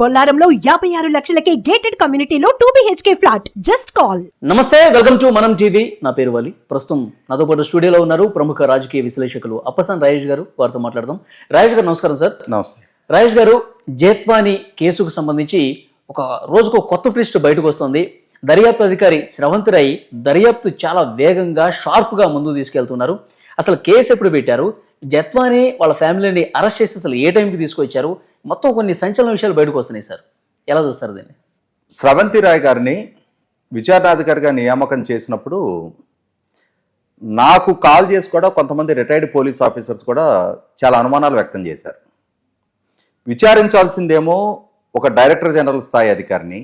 బొల్లారంలో యాభై ఆరు లక్షలకే గేటెడ్ కమ్యూనిటీలో two BHK flat just call నమస్తే వెల్కమ్ టు మనం టీవీ. నా పేరు వలి. ప్రస్తుతం నాతో పాటు స్టూడియోలో ఉన్నారు ప్రముఖ రాజకీయ విశ్లేషకులు అప్పసాన్ రాజేష్ గారు. వారితో మాట్లాడదాం. రాజేష్ గారు నమస్కారం సార్. నమస్తే. రాజేష్ గారు జేత్వాని కేసుకు సంబంధించి ఒక రోజుకు కొత్త ట్విస్ట్ బయటకు వస్తుంది. దర్యాప్తు అధికారి శ్రవంత్ రాయ్ దర్యాప్తు చాలా వేగంగా షార్ప్గా ముందుకు తీసుకెళ్తున్నారు. అసలు కేసు ఎప్పుడు పెట్టారు? జత్వాని వాళ్ళ ఫ్యామిలీని అరెస్ట్ చేసి అసలు ఏ టైంకి తీసుకొచ్చారు? మొత్తం కొన్ని సంచలన విషయాలు బయటకు వస్తున్నాయి సార్. ఎలా చూస్తారు దీన్ని? స్రవంతి రాయ్ గారిని విచారణాధికారిగా నియామకం చేసినప్పుడు నాకు కాల్ చేసి కూడా కొంతమంది రిటైర్డ్ పోలీస్ ఆఫీసర్స్ కూడా చాలా అనుమానాలు వ్యక్తం చేశారు. విచారించాల్సిందేమో ఒక డైరెక్టర్ జనరల్ స్థాయి అధికారిని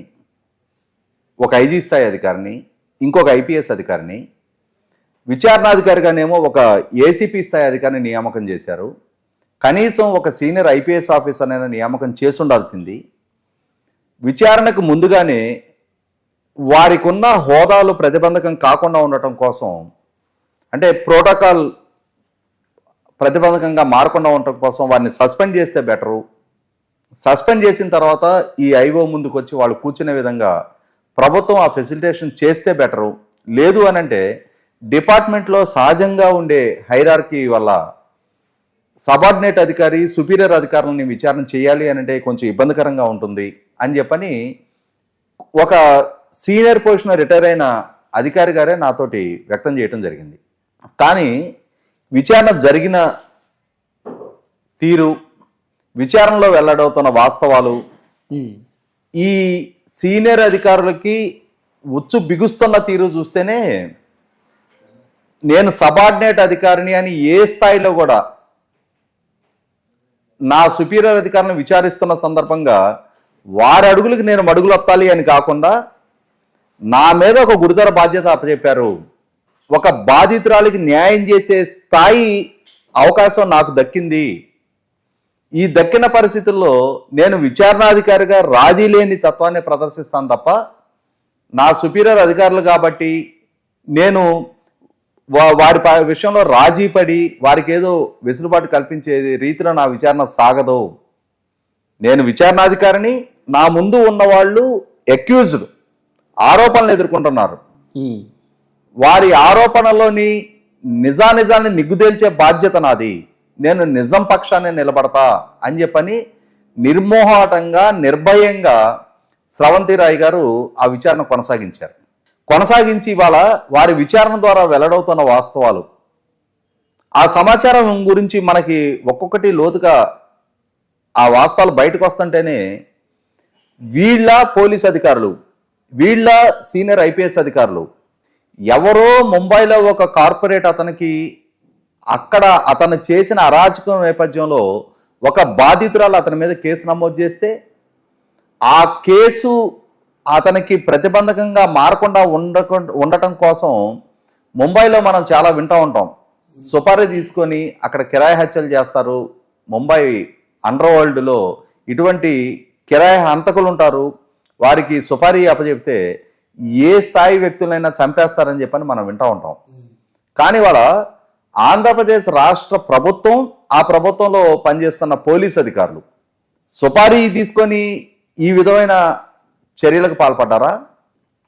ఒక ఐజీ స్థాయి అధికారిని ఇంకొక ఐపీఎస్ అధికారిని విచారణాధికారిగానేమో ఒక ఏసీపీ స్థాయి అధికారిని నియామకం చేశారు. కనీసం ఒక సీనియర్ ఐపీఎస్ ఆఫీసర్నైనా నియామకం చేసుండాల్సింది విచారణకు ముందుగానే వారికి ఉన్న హోదాలు ప్రతిబంధకం కాకుండా ఉండటం కోసం అంటే ప్రోటోకాల్ ప్రతిబంధకంగా మారకుండా ఉండటం కోసం వారిని సస్పెండ్ చేస్తే బెటరు. సస్పెండ్ చేసిన తర్వాత ఈ ఐఓ ముందుకు వచ్చి వాళ్ళు కూర్చునే విధంగా ప్రభుత్వం ఆ ఫెసిలిటేషన్ చేస్తే బెటరు. లేదు అని అంటే డిపార్ట్మెంట్లో సహజంగా ఉండే హైరార్కీ వల్ల సబార్డినేట్ అధికారి సుపీరియర్ అధికారులని విచారణ చేయాలి అని అంటే కొంచెం ఇబ్బందికరంగా ఉంటుంది అని చెప్పని ఒక సీనియర్ పొజిషన్ రిటైర్ అయిన అధికారి గారే నాతోటి వ్యక్తం చేయడం జరిగింది. కానీ విచారణ జరిగిన తీరు విచారణలో వెల్లడవుతున్న వాస్తవాలు ఈ సీనియర్ అధికారులకి ఉచ్చు బిగుస్తున్న తీరు చూస్తేనే నేను సబార్డినేట్ అధికారిని అని ఏ స్థాయిలో కూడా నా సుపీరియర్ అధికారిని విచారిస్తున్న సందర్భంగా వారి అడుగులకు నేను మడుగులు వత్తాలి అని కాకుండా నా మీద ఒక గురుతర బాధ్యత అప్పచెప్పారు. ఒక బాధితురాలికి న్యాయం చేసే స్థాయి అవకాశం నాకు దక్కింది. ఈ దక్కిన పరిస్థితుల్లో నేను విచారణాధికారిగా రాజీ లేని తత్వాన్ని ప్రదర్శిస్తాను తప్ప నా సుపీరియర్ అధికారులు కాబట్టి నేను వారి విషయంలో రాజీ పడి వారికి ఏదో వెసులుబాటు కల్పించే రీతిలో నా విచారణ సాగదు. నేను విచారణాధికారిని నా ముందు ఉన్న వాళ్ళు అక్యూజ్డ్ ఆరోపణలు ఎదుర్కొంటున్నారు. వారి ఆరోపణలోని నిజానిజాన్ని నిగ్గుదేల్చే బాధ్యత నాది. నేను నిజం పక్షాన్ని నిలబడతా అని చెప్పని నిర్మోహాటంగా నిర్భయంగా స్రవంతి రాయ్ గారు ఆ విచారణ కొనసాగించారు. కొనసాగించి ఇవాళ వారి విచారణ ద్వారా వెల్లడవుతున్న వాస్తవాలు. ఆ సమాచారం గురించి మనకి ఒక్కొక్కటి లోతుగా ఆ వాస్తవాలు బయటకు వస్తుంటేనే వీళ్ళ పోలీస్ అధికారులు వీళ్ళ సీనియర్ ఐపీఎస్ అధికారులు ఎవరో ముంబైలో ఒక కార్పొరేట్ అతనికి అక్కడ అతను చేసిన అరాచకం నేపథ్యంలో ఒక బాధితురాలు అతని మీద కేసు నమోదు చేస్తే ఆ కేసు అతనికి ప్రతిబంధకంగా మారకుండా ఉండక ఉండటం కోసం ముంబైలో మనం చాలా వింటూ ఉంటాం. సుపారీ తీసుకొని అక్కడ కిరాయి హత్యలు చేస్తారు. ముంబై అండర్ వరల్డ్లో ఇటువంటి కిరాయి హంతకులు ఉంటారు వారికి సుపారీ అప్పచెప్తే ఏ స్థాయి వ్యక్తులైనా చంపేస్తారని చెప్పని మనం వింటూ ఉంటాం. కానీ వాళ్ళ ఆంధ్రప్రదేశ్ రాష్ట్ర ప్రభుత్వం ఆ ప్రభుత్వంలో పనిచేస్తున్న పోలీస్ అధికారులు సుపారీ తీసుకొని ఈ విధమైన చర్యలకు పాల్పడ్డారా?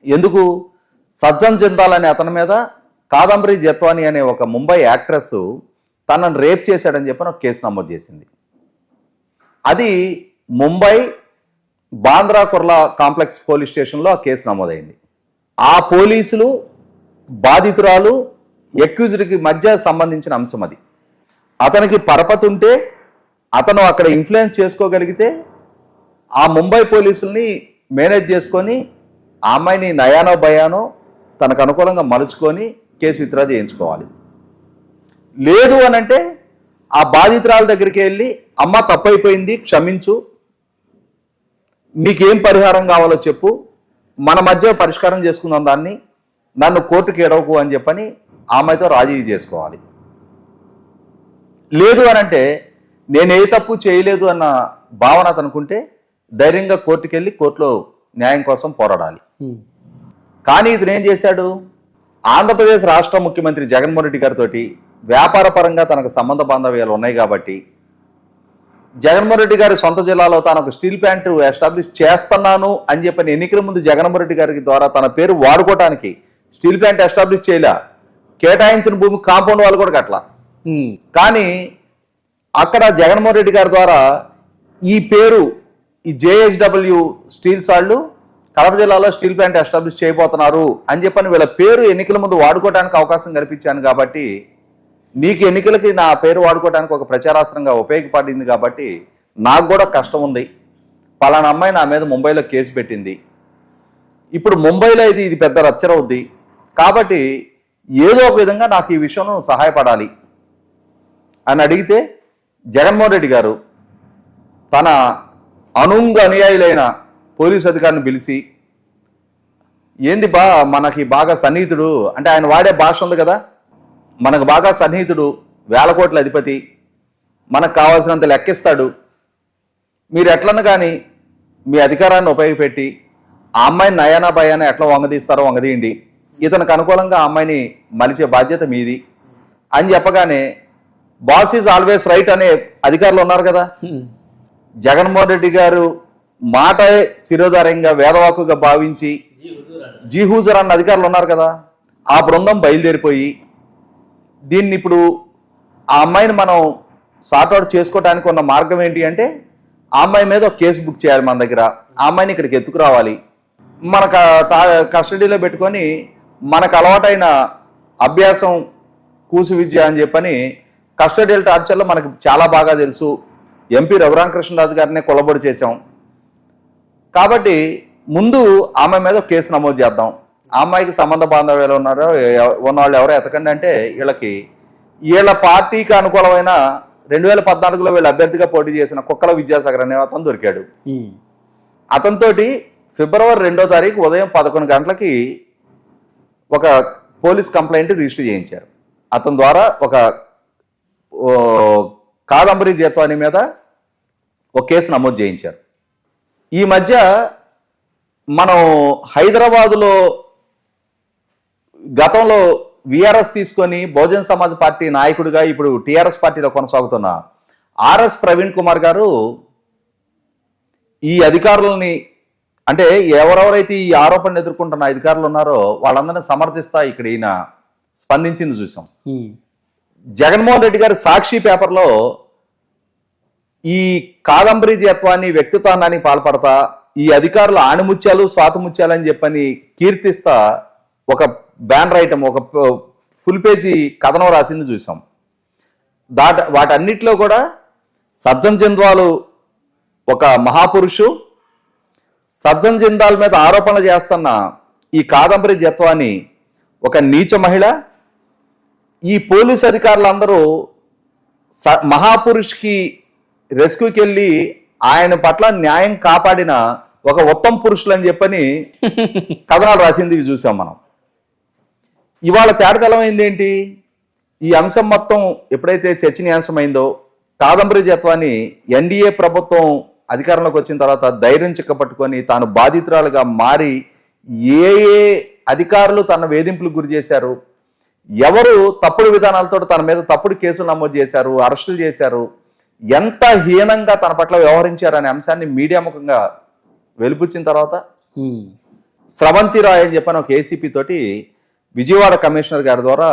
ఎందుకు? సజ్జన్ జిందాల్ అనే అతని మీద కాదంబరి జత్వాని అనే ఒక ముంబై యాక్ట్రెస్ తనను రేప్ చేశాడని చెప్పి ఒక కేసు నమోదు చేసింది. అది ముంబై బాంద్రా కుర్లా కాంప్లెక్స్ పోలీస్ స్టేషన్లో ఆ కేసు నమోదైంది. ఆ పోలీసులు బాధితురాలు ఎక్యూజ్డ్కి మధ్య సంబంధించిన అంశం అది. అతనికి పరపతి ఉంటే అతను అక్కడ ఇన్ఫ్లుయెన్స్ చేసుకోగలిగితే ఆ ముంబై పోలీసుల్ని మేనేజ్ చేసుకొని ఆ అమ్మాయిని నయానో భయానో తనకు అనుకూలంగా మలుచుకొని కేసు విత్డ్రా చేయించుకోవాలి. లేదు అని అంటే ఆ బాధితురాల దగ్గరికి వెళ్ళి అమ్మ తప్పైపోయింది క్షమించు. నీకేం పరిహారం కావాలో చెప్పు. మన మధ్య పరిష్కారం చేసుకుందాం దాన్ని. నన్ను కోర్టుకి ఎడవకు అని చెప్పని ఆమెతో రాజీ చేసుకోవాలి. లేదు అని అంటే నేను ఏ తప్పు చేయలేదు అన్న భావన అతనుకుంటే ధైర్యంగా కోర్టుకి వెళ్ళి కోర్టులో న్యాయం కోసం పోరాడాలి. కానీ ఇతను ఏం చేశాడు? ఆంధ్రప్రదేశ్ రాష్ట్ర ముఖ్యమంత్రి జగన్మోహన్ రెడ్డి గారితో వ్యాపార పరంగా తనకు సంబంధ బాంధవ్యాలు ఉన్నాయి కాబట్టి జగన్మోహన్ రెడ్డి గారి సొంత జిల్లాలో తాను ఒక స్టీల్ ప్లాంట్ ఎస్టాబ్లిష్ చేస్తున్నాను అని చెప్పని ఎన్నికల ముందు జగన్మోహన్ రెడ్డి గారి ద్వారా తన పేరు వాడుకోవటానికి స్టీల్ ప్లాంట్ ఎస్టాబ్లిష్ చేయలే. కేటాయించిన భూమి కాంపౌండ్ వాళ్ళు కూడా కట్టలా. కానీ అక్కడ జగన్మోహన్ రెడ్డి గారి ద్వారా ఈ పేరు ఈ జేహెచ్డబ్ల్యూ స్టీల్స్ వాళ్ళు కడప జిల్లాలో స్టీల్ ప్లాంట్ ఎస్టాబ్లిష్ చేయబోతున్నారు అని చెప్పని వీళ్ళ పేరు ఎన్నికల ముందు వాడుకోవడానికి అవకాశం కల్పించాను కాబట్టి నీకు ఎన్నికలకి నా పేరు వాడుకోవడానికి ఒక ప్రచారాస్త్రంగా ఉపయోగపడింది కాబట్టి నాకు కూడా కష్టం ఉంది. పలానా అమ్మాయి నా మీద ముంబైలో కేసు పెట్టింది. ఇప్పుడు ముంబైలో ఇది ఇది పెద్ద రచ్చర అవుద్ది. కాబట్టి ఏదో ఒక విధంగా నాకు ఈ విషయంలో సహాయపడాలి. అని అడిగితే జగన్మోహన్ రెడ్డి గారు తన అనుంగ అనుయాయులైన పోలీస్ అధికారిని పిలిచి ఏంది బా మనకి బాగా సన్నిహితుడు. అంటే ఆయన వాడే భాష ఉంది కదా. మనకు బాగా సన్నిహితుడు వేల కోట్ల అధిపతి మనకు కావాల్సినంత లెక్కిస్తాడు. మీరు ఎట్లన్నా కానీ మీ అధికారాన్ని ఉపయోగపెట్టి ఆ అమ్మాయిని నయానా భయాన ఎట్లా వంగదీస్తారో వంగదీయండి. ఇతనికి అనుకూలంగా ఆ అమ్మాయిని మలిచే బాధ్యత మీది. అని చెప్పగానే బాస్ ఈజ్ ఆల్వేస్ రైట్ అనే అధికారులు ఉన్నారు కదా. జగన్మోహన్ రెడ్డి గారు మాట శిరోధార్యంగా వేదవాకుగా భావించి జీహూజర్ అన్న అధికారులు ఉన్నారు కదా ఆ బృందం బయలుదేరిపోయి దీన్ని ఇప్పుడు ఆ అమ్మాయిని మనం సార్ట్అవుట్ చేసుకోవడానికి ఉన్న మార్గం ఏంటి అంటే ఆ అమ్మాయి మీద ఒక కేసు బుక్ చేయాలి మన దగ్గర. ఆ అమ్మాయిని ఇక్కడికి ఎత్తుకురావాలి మన టా- కస్టడీలో పెట్టుకొని మనకు అలవాటైన అభ్యాసం కూసు విద్య అని చెప్పని కస్టడీల టార్చర్లో మనకు చాలా బాగా తెలుసు. ఎంపీ రఘురామకృష్ణరాజు గారినే కొలబడి చేశాం. కాబట్టి ముందు ఆమె మీద కేసు నమోదు చేద్దాం. అమ్మాయికి సంబంధ బాంధవ్యాలు ఉన్నారో? ఉన్నవాళ్ళు ఎవరో ఎతకండి అంటే వీళ్ళకి వీళ్ళ పార్టీకి అనుకూలమైన రెండు వేల పద్నాలుగులో వీళ్ళు అభ్యర్థిగా పోటీ చేసిన కుక్కల విద్యాసాగర్ అనే అతను దొరికాడు. అతనితోటి ఫిబ్రవరి రెండో తారీఖు ఉదయం పదకొండు గంటలకి ఒక పోలీస్ కంప్లైంట్ రిజిస్టర్ చేయించారు. అతని ద్వారా ఒక కాదంబరి జీతవాణి మీద ఒక కేసు నమోదు చేయించారు. ఈ మధ్య మనం హైదరాబాదులో గతంలో విఆర్ఎస్ తీసుకొని బహుజన్ సమాజ్ పార్టీ నాయకుడిగా ఇప్పుడు టీఆర్ఎస్ పార్టీలో కొనసాగుతున్న ఆర్ఎస్ ప్రవీణ్ కుమార్ గారు ఈ అధికారులని అంటే ఎవరెవరైతే ఈ ఆరోపణలు ఎదుర్కొంటున్న అధికారులు ఉన్నారో వాళ్ళందరినీ సమర్థిస్తా ఇక్కడ ఈయన స్పందించింది చూసాం. జగన్మోహన్ రెడ్డి గారి సాక్షి పేపర్లో ఈ కాదంబరి జత్వాన్ని వ్యక్తిత్వాన్ని పాల్పడతా ఈ అధికారులు ఆణిముత్యాలు స్వాతముత్యాలు అని చెప్పని కీర్తిస్తా ఒక బ్యానర్ ఐటమ్ ఒక ఫుల్ పేజీ కథనం రాసింది చూసాం. దాట వాటన్నిటిలో కూడా సజ్జన్ జింద్వాలు ఒక మహాపురుషు సజ్జన్ జిందాల్ మీద ఆరోపణలు చేస్తున్న ఈ కాదంబరి జత్వాన్ని ఒక నీచ మహిళ ఈ పోలీస్ అధికారులందరూ స- మహాపురుష్కి రెస్క్యూకి వెళ్ళి ఆయన పట్ల న్యాయం కాపాడిన ఒక ఉత్తమ పురుషులు అని చెప్పని కథనాలు రాసింది ఇవి చూసాం మనం. ఇవాళ తేడతలమైంది ఏంటి ఈ అంశం మొత్తం ఎప్పుడైతే చర్చనీయాంశమైందో కాదంబరి జత్వాన్ని ఎన్డీఏ ప్రభుత్వం అధికారంలోకి వచ్చిన తర్వాత ధైర్యం చిక్కపట్టుకొని తాను బాధితురాలుగా మారి ఏ ఏ అధికారులు తన వేధింపులకు గురి చేశారు ఎవరు తప్పుడు విధానాలతో తన మీద తప్పుడు కేసులు నమోదు చేశారు అరెస్టులు చేశారు ఎంత హీనంగా తన పట్ల వ్యవహరించారు అనే అంశాన్ని మీడియా ముఖంగా వెలుపుచ్చిన తర్వాత స్రవంతి రాయ్ అని చెప్పని ఒక ఏసీపీ తోటి విజయవాడ కమిషనర్ గారి ద్వారా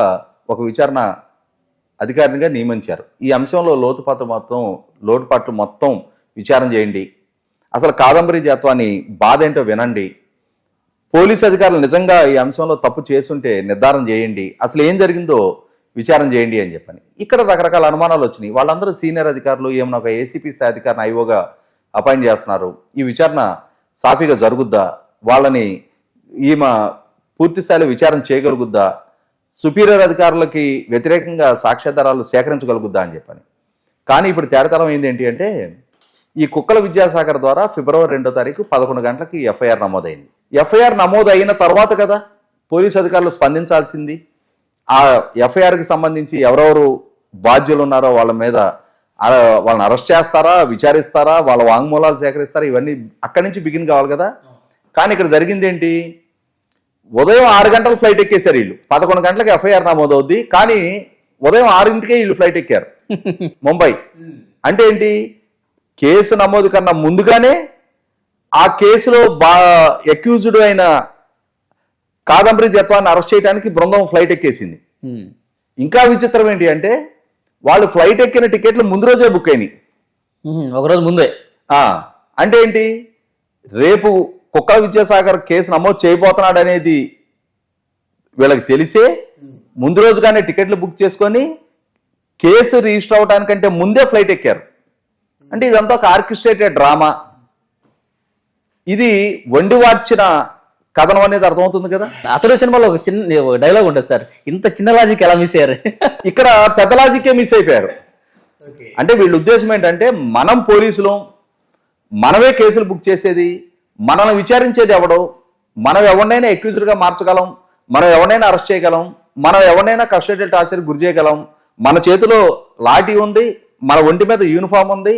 ఒక విచారణ అధికారినిగా నియమించారు. ఈ అంశంలో లోతుపాటు మొత్తం లోటుపాట్లు మొత్తం విచారణ చేయండి. అసలు కాదంబరి జాత్వాన్ని బాధ ఏంటో వినండి. పోలీస్ అధికారులు నిజంగా ఈ అంశంలో తప్పు చేస్తుంటే నిర్ధారణ చేయండి. అసలు ఏం జరిగిందో విచారం చేయండి అని చెప్పని. ఇక్కడ రకరకాల అనుమానాలు వచ్చినాయి. వాళ్ళందరూ సీనియర్ అధికారులు ఏమైనా ఒక ఏసీపీ స్థాయి అధికారిని ఐఓగా అపాయింట్ చేస్తున్నారు. ఈ విచారణ సాఫీగా జరుగుద్దా? వాళ్ళని ఈమె పూర్తి స్థాయిలో విచారణ చేయగలుగుద్దా? సుపీరియర్ అధికారులకి వ్యతిరేకంగా సాక్ష్యాధారాలు సేకరించగలుగుద్దా అని చెప్పని. కానీ ఇప్పుడు తేరతలం ఏంటి అంటే ఈ కుక్కల విద్యాసాగర్ ద్వారా ఫిబ్రవరి రెండో తారీఖు పదకొండు గంటలకి ఎఫ్ఐఆర్ నమోదైంది. ఎఫ్ఐఆర్ నమోదు అయిన తర్వాత కదా పోలీస్ అధికారులు స్పందించాల్సింది. ఆ ఎఫ్ఐఆర్కి సంబంధించి ఎవరెవరు బాధ్యులు ఉన్నారో వాళ్ళ మీద వాళ్ళని అరెస్ట్ చేస్తారా విచారిస్తారా వాళ్ళ వాంగ్మూలాలు సేకరిస్తారా ఇవన్నీ అక్కడి నుంచి బిగిన్ కావాలి కదా. కానీ ఇక్కడ జరిగింది ఏంటి? ఉదయం ఆరు గంటల ఫ్లైట్ ఎక్కేశారు వీళ్ళు. పదకొండు గంటలకు ఎఫ్ఐఆర్ నమోదవుద్ది కానీ ఉదయం ఆరింటికే వీళ్ళు ఫ్లైట్ ఎక్కారు. ముంబై. అంటే ఏంటి? కేసు నమోదు కన్నా ముందుగానే ఆ కేసులో బా అక్యూజ్డ్ అయిన కాదంబరి జత్వాన్ని అరెస్ట్ చేయడానికి బృందం ఫ్లైట్ ఎక్కేసింది. ఇంకా విచిత్రం ఏంటి అంటే వాళ్ళు ఫ్లైట్ ఎక్కిన టికెట్లు ముందు రోజే బుక్ అయినాయి. ఒకరోజు ముందే. అంటే ఏంటి? రేపు కుక్కల విద్యాసాగర్ కేసు నమోదు చేయబోతున్నాడు అనేది వీళ్ళకి తెలిసే ముందు రోజుగానే టికెట్లు బుక్ చేసుకొని కేసు రిజిస్టర్ అవడానికంటే ముందే ఫ్లైట్ ఎక్కారు. అంటే ఇదంతా ఒక ఆర్కెస్ట్రేటెడ్ డ్రామా. ఇది వండి వార్చిన కథనం అనేది అర్థమవుతుంది కదా? అతడు సినిమాలో ఒక చిన్న ఒక డైలాగ్ ఉంటుంది సార్. ఇంత చిన్న లాజిక్ ఎలా మిస్ అయ్యారు? ఇక్కడ పెద్ద లాజికే మిస్ అయిపోయారు. అంటే వీళ్ళ ఉద్దేశం ఏంటంటే మనం పోలీసులు మనమే కేసులు బుక్ చేసేది మనల్ని విచారించేది ఎవడో మనం ఎవరినైనా అక్యూజ్డ్గా మార్చగలం మనం ఎవరినైనా అరెస్ట్ చేయగలం మనం ఎవరినైనా కస్టడియల్ టార్చర్ గురి చేయగలం మన చేతిలో లాఠీ ఉంది మన ఒంటి మీద యూనిఫామ్ ఉంది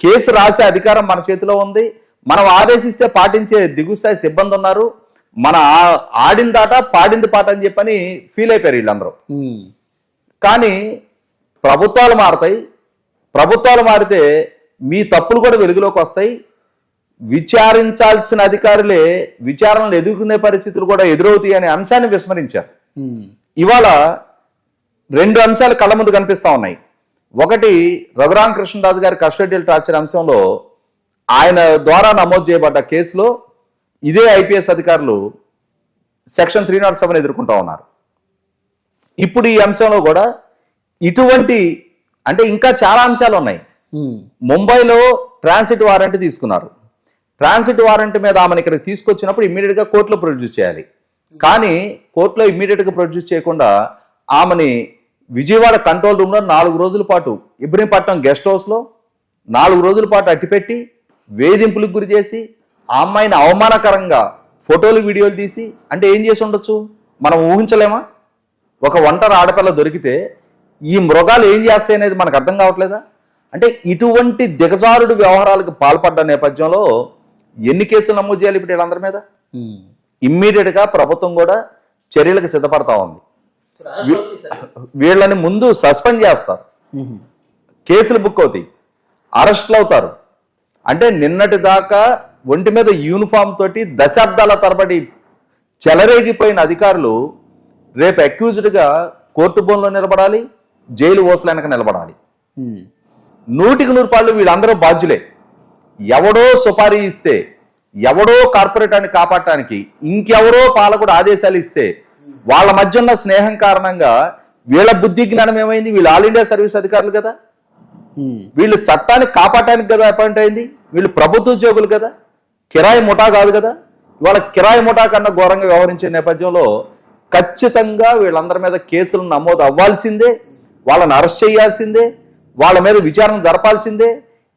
కేసు రాసే అధికారం మన చేతిలో ఉంది మనం ఆదేశిస్తే పాటించే దిగుస్థాయి సిబ్బంది ఉన్నారు. మన ఆ- ఆడిందాట పాడింది పాట అని చెప్పని ఫీల్ అయిపోయారు వీళ్ళందరూ. కానీ ప్రభుత్వాలు మారతాయి. ప్రభుత్వాలు మారితే మీ తప్పులు కూడా వెలుగులోకి వస్తాయి. విచారించాల్సిన అధికారులే విచారణలు ఎదుర్కొనే పరిస్థితులు కూడా ఎదురవుతాయి అనే అంశాన్ని విస్మరించారు. ఇవాళ రెండు అంశాలు కళ్ళ ముందు కనిపిస్తా ఉన్నాయి. ఒకటి రఘురామ కృష్ణరాజు గారి కస్టడియల్ టార్చర్ అంశంలో ఆయన ద్వారా నమోదు చేయబడ్డ కేసులో ఇదే ఐపీఎస్ అధికారులు సెక్షన్ త్రీ నాట్ సెవెన్ ఎదుర్కొంటా ఉన్నారు. ఇప్పుడు ఈ అంశంలో కూడా ఇటువంటి అంటే ఇంకా చాలా అంశాలు ఉన్నాయి. ముంబైలో ట్రాన్సిట్ వారెంట్ తీసుకున్నారు. ట్రాన్సిట్ వారెంట్ మీద ఆమెను ఇక్కడికి తీసుకొచ్చినప్పుడు immediate గా కోర్టులో ప్రొడ్యూస్ చేయాలి. కానీ కోర్టులో immediate గా ప్రొడ్యూస్ చేయకుండా ఆమెని విజయవాడ కంట్రోల్ రూమ్లో నాలుగు రోజుల పాటు ఇబ్రహీంపట్నం గెస్ట్ హౌస్లో నాలుగు రోజుల పాటు అట్టిపెట్టి వేధింపులకు గురి చేసి ఆ అమ్మాయిని అవమానకరంగా ఫోటోలు వీడియోలు తీసి అంటే ఏం చేసి ఉండొచ్చు? మనం ఊహించలేమా? ఒక ఒంటరి ఆడపిల్ల దొరికితే ఈ మృగాలు ఏం చేస్తాయి అనేది మనకు అర్థం కావట్లేదా? అంటే ఇటువంటి దిగజారుడు వ్యవహారాలకు పాల్పడ్డ నేపథ్యంలో ఎన్ని కేసులు నమోదు చేయాలి ఇప్పుడు వీళ్ళందరి మీద? ఉమ్. ఇమ్మీడియట్గా ప్రభుత్వం కూడా చర్యలకు సిద్ధపడతా ఉంది. వీళ్ళని ముందు సస్పెండ్ చేస్తారు. కేసులు బుక్ అవుతాయి. అరెస్టులు అవుతారు. అంటే నిన్నటి దాకా ఒంటి మీద యూనిఫామ్ తోటి దశాబ్దాల తరబడి చెలరేగిపోయిన అధికారులు రేపు accused గా కోర్టు బోన్లో నిలబడాలి జైలు ఓసలు వెనక నిలబడాలి. నూటికి నూరు పాళ్ళు వీళ్ళందరూ బాధ్యులే ఎవడో సుపారీ ఇస్తే ఎవడో కార్పొరేటాన్ని కాపాడటానికి ఇంకెవరో పాలకుడు ఆదేశాలు ఇస్తే వాళ్ళ మధ్య ఉన్న స్నేహం కారణంగా వీళ్ళ బుద్ధి జ్ఞానం ఏమైంది వీళ్ళు ఆల్ ఇండియా సర్వీస్ అధికారులు కదా. వీళ్ళు చట్టాన్ని కాపాడటానికి కదా అపాయింట్ అయింది. వీళ్ళు ప్రభుత్వ ఉద్యోగులు కదా. కిరాయి ముఠా కాదు కదా. ఇవాళ కిరాయి ముఠా కన్నా ఘోరంగా వ్యవహరించే నేపథ్యంలో ఖచ్చితంగా వీళ్ళందరి మీద కేసులు నమోదు అవ్వాల్సిందే. వాళ్ళని అరెస్ట్ చేయాల్సిందే. వాళ్ళ మీద విచారణ జరపాల్సిందే.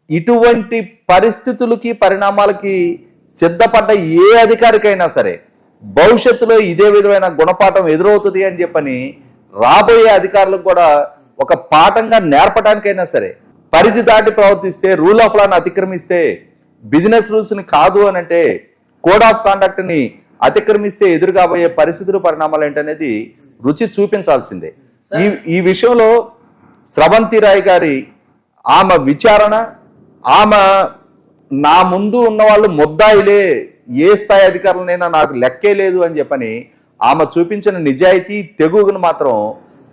ఇటువంటి పరిస్థితులకి పరిణామాలకి సిద్ధపడ్డ ఏ అధికారికైనా సరే భవిష్యత్తులో ఇదే విధమైన గుణపాఠం ఎదురవుతుంది అని చెప్పని రాబోయే అధికారులకు కూడా ఒక పాఠంగా నేర్పడానికైనా సరే పరిధి దాటి ప్రవర్తిస్తే రూల్ ఆఫ్ లాని అతిక్రమిస్తే బిజినెస్ రూల్స్ని కాదు అని అంటే కోడ్ ఆఫ్ కాండక్ట్ని అతిక్రమిస్తే ఎదురు కాబోయే పరిస్థితులు పరిణామాలు ఏంటనేది రుచి చూపించాల్సిందే. ఈ ఈ విషయంలో స్రవంతి రాయ్ గారి ఆమె విచారణ ఆమె నా ముందు ఉన్న వాళ్ళు ముద్దాయిలే ఏ స్థాయి అధికారులనైనా నాకు లెక్కే లేదు అని చెప్పని ఆమె చూపించిన నిజాయితీ తెగువను మాత్రం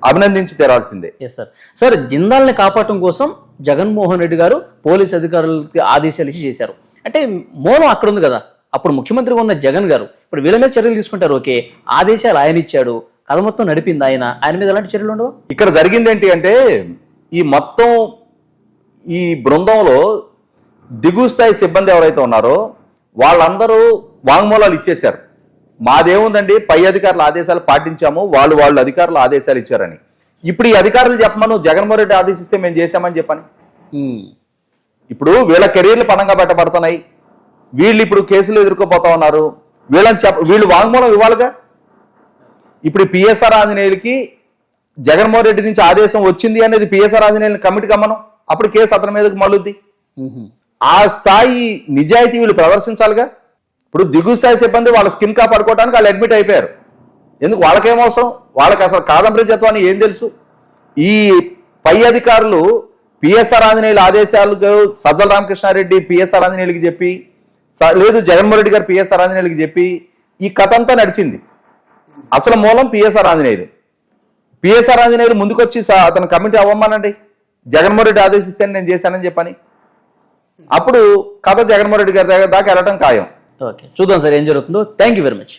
అభినందించి తెరాల్సిందే. ఎస్ సార్ సార్ జిందాల్ని కాపాడటం కోసం జగన్మోహన్ రెడ్డి గారు పోలీస్ అధికారులకి ఆదేశాలు ఇచ్చి చేశారు. అంటే మూలం అక్కడ ఉంది కదా. అప్పుడు ముఖ్యమంత్రిగా ఉన్న జగన్ గారు ఇప్పుడు వీళ్ళ మీద చర్యలు తీసుకుంటారు ఓకే. ఆదేశాలు ఆయన ఇచ్చాడు. కథ మొత్తం నడిపింది ఆయన. ఆయన మీద ఎలాంటి చర్యలు ఉండవు? ఇక్కడ జరిగింది ఏంటి అంటే ఈ మొత్తం ఈ బృందంలో దిగువ స్థాయి సిబ్బంది ఎవరైతే ఉన్నారో వాళ్ళందరూ వాంగ్మూలాలు ఇచ్చేశారు. మాదేముందండి? పై అధికారుల ఆదేశాలు పాటించాము. వాళ్ళు వాళ్ళు అధికారులు ఆదేశాలు ఇచ్చారని. ఇప్పుడు ఈ అధికారులు చెప్పమను జగన్మోహన్ రెడ్డి ఆదేశిస్తే మేము చేశామని చెప్పని. ఇప్పుడు వీళ్ళ కెరీర్లు పణంగా పెట్టబడుతున్నాయి. వీళ్ళు ఇప్పుడు కేసులు ఎదుర్కోపోతా ఉన్నారు. వీళ్ళని చెప్ప వీళ్ళు వాంగ్మూలం ఇవ్వాలిగా? ఇప్పుడు పిఎస్ఆర్ ఆంజనేయులకి జగన్మోహన్ రెడ్డి నుంచి ఆదేశం వచ్చింది అనేది పిఎస్ఆర్ ఆంజనేయులు కమిటీ కమ్మనం అప్పుడు కేసు అతని మీదకి మళ్ళుద్ది. ఆ స్థాయి నిజాయితీ వీళ్ళు ప్రదర్శించాలిగా? ఇప్పుడు దిగువ స్థాయి సిబ్బంది వాళ్ళ స్కిన్ కాపాడుకోవడానికి వాళ్ళు అడ్మిట్ అయిపోయారు. ఎందుకు? వాళ్ళకేం అవసరం? వాళ్ళకి అసలు కాదంబరి అని ఏం తెలుసు? ఈ పై అధికారులు పిఎస్ఆర్ ఆంజనేయుల ఆదేశాలకు సజ్జల రామకృష్ణారెడ్డి పిఎస్ఆర్ ఆంజనేయులకి చెప్పి స- లేదు జగన్మోహన్ రెడ్డి గారు పిఎస్ఆర్ ఆంజనేయులకి చెప్పి ఈ కథ అంతా నడిచింది. అసలు మూలం పిఎస్ఆర్ ఆంజనేయులు. పిఎస్ఆర్ ఆంజనేయులు ముందుకొచ్చి అతను కమిటీ అవ్వమనండి. జగన్మోహన్ రెడ్డి ఆదేశిస్తే నేను చేశానని చెప్పని. అప్పుడు కథ జగన్మోహన్ రెడ్డి గారి దగ్గర దాకా వెళ్ళటం ఖాయం. ఓకే. చూద్దాం సార్ ఏం జరుగుతుందో. Thank you very much